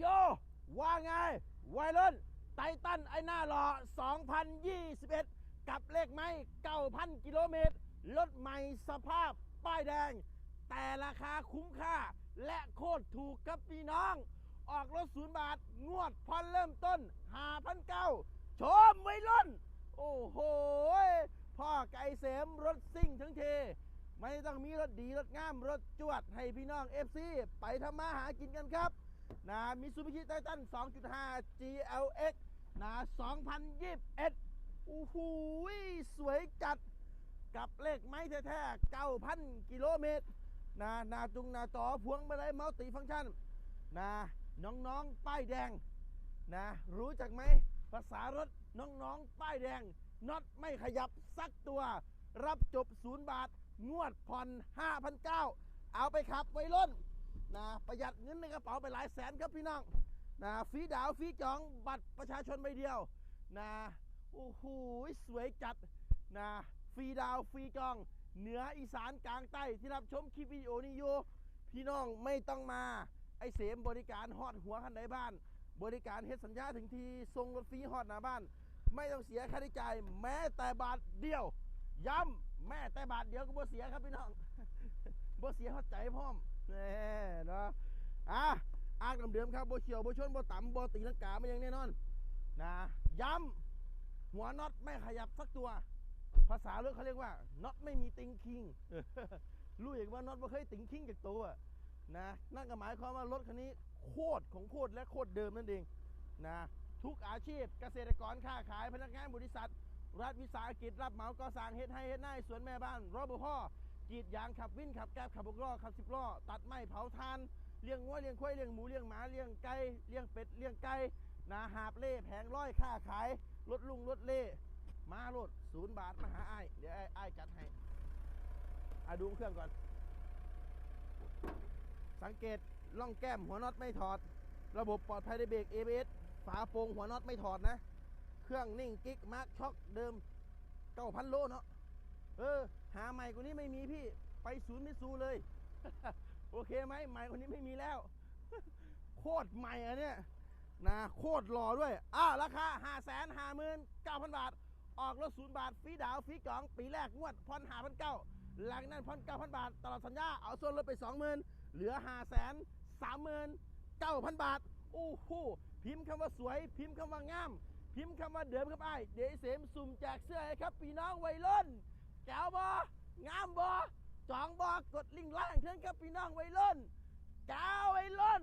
โย ว่าไง วัยรุ่น ไททันไอหน้าหล่อ2021 กับเลขไม้9,000 กิโลเมตร รถใหม่สภาพป้ายแดง แต่ราคาคุ้มค่า และโคตรถูกครับพี่น้อง ออกรถศูนย์บาท งวดผ่อนเริ่มต้น 5,900ชมวัยรุ่น โอ้โห พ่อไก่เสมรถซิ่งทั้งเทไม่ต้องมีรถดีรถงามรถจวดให้พี่น้อง FC ไปทำมาหากินกันครับ นะมิซูบิชิไททัน2.5 GLX นะ2021โอ้โหสวยจัดกับเลขไม้แท้ๆ9,000กิโลเมตรนะนาจุงนาต่อพวงมาลัยมัลติฟังก์ชันนะน้องๆ ป้ายแดงนะรู้จักไหมภาษารถน้องๆ ป้ายแดงน็อตไม่ขยับสักตัว รับจบศูนย์บาท งวดผ่อน5,900เอาไปขับไว้ล้น นะประหยัดเงินในกระเป๋าไปหลายแสนครับพี่น้องนะฟรีดาวฟรีจองบัตรประชาชนใบเดียวนะโอ้โหสวยจัดนะฟรีดาวฟรีจอง เหนืออีสานกลางใต้ที่รับชมคลิปวิดีโอนี้อยู่พี่น้องไม่ต้องมาไอเสมบริการฮอดหัวคันใดบ้าน บริการเฮ็ดสัญญาถึงทีส่งรถฟรีฮอดหน้าบ้าน ไม่ต้องเสียค่าใช้จ่ายแม้แต่บาทเดียว ย้ำแม้แต่บาทเดียวก็บ่เสียครับพี่น้องบ่เสียเข้าใจพร้อม แน่เนาะอะอ้างเดิมครับโบเฉียวโบชนโบต่ำโบตีลังกาไม่ยังแน่นอนนะย้ำหัวน็อตไม่ขยับสักตัว ภาษาเรถเขาเรียกว่าน็อตไม่มีติงคิงรู้อย่างว่าน็อตบ่เคยติงคิงจากตัวนะนั่นก็หมายความว่ารถคันนี้โคตรของโคตรและโคตรเดิมนั่นเองนะทุกอาชีพเกษตรกรค้าขายพนักงานบริษัท รัฐวิสาหกิจรับเหมาก่อสร้างเฮ็ดให้เฮ็ดหน้าสวนแม่บ้านรอบพ่อ กรีดยางขับวินขับแก๊บขับบุกล้อขับสิบล้อตัดไม้เผาทานเลี้ยงงัวเลี้ยงควายเลี้ยงหมูเลี้ยงหมาเลี้ยงไก่เลี้ยงเป็ดเลี้ยงไก่นาหาบเล่แผงร้อยค้าขายรถลุงรถเล่มารถศูนย์บาทมาหาไอ้เดี๋ยวไอ้อ้จัดให้อาดูเครื่องก่อน สังเกตล่องแก้มหัวน็อตไม่ถอด ระบบปลอดภัยในเบรก ABS ฝาโปรงหัวน็อตไม่ถอดนะ เครื่องนิ่งกิ๊กมาร์คช็อคเดิมเก้าพันโลเนาะ เออ หาใหม่กว่านี้ไม่มีพี่ ไปศูนย์มิซูเลย โอเคไหมใหม่กว่านี้ไม่มีแล้ว โคตรใหม่อะเนี่ยนะโคตรหล่อด้วยอะราคาห้าแสนห้าหมื่นเก้าพันบาท ออกรถศูนย์บาทฟรีดาวฟรีจอง ปีแรกงวดผ่อนหาพันเก้าหลังนั้นผ่อนเก้าพันบาท ตลอดสัญญาเอาส่วนลดไปสองหมื่นเหลือห้าแสนสามหมื่นเก้าพันบาท โอ้โหพิมพ์คำว่าสวย พิมพ์คำว่างาม พิมพ์คำว่าเดิมครับไอ้ายเดยวเสมสุ่มแจกเสื้อให้ครับพี่น้องวัยรุ่น แกวบองามบอจองบอกดลิงก์ล่างเชิญครับพี่น้องวัยรุ่นแก้ววัยรุ่น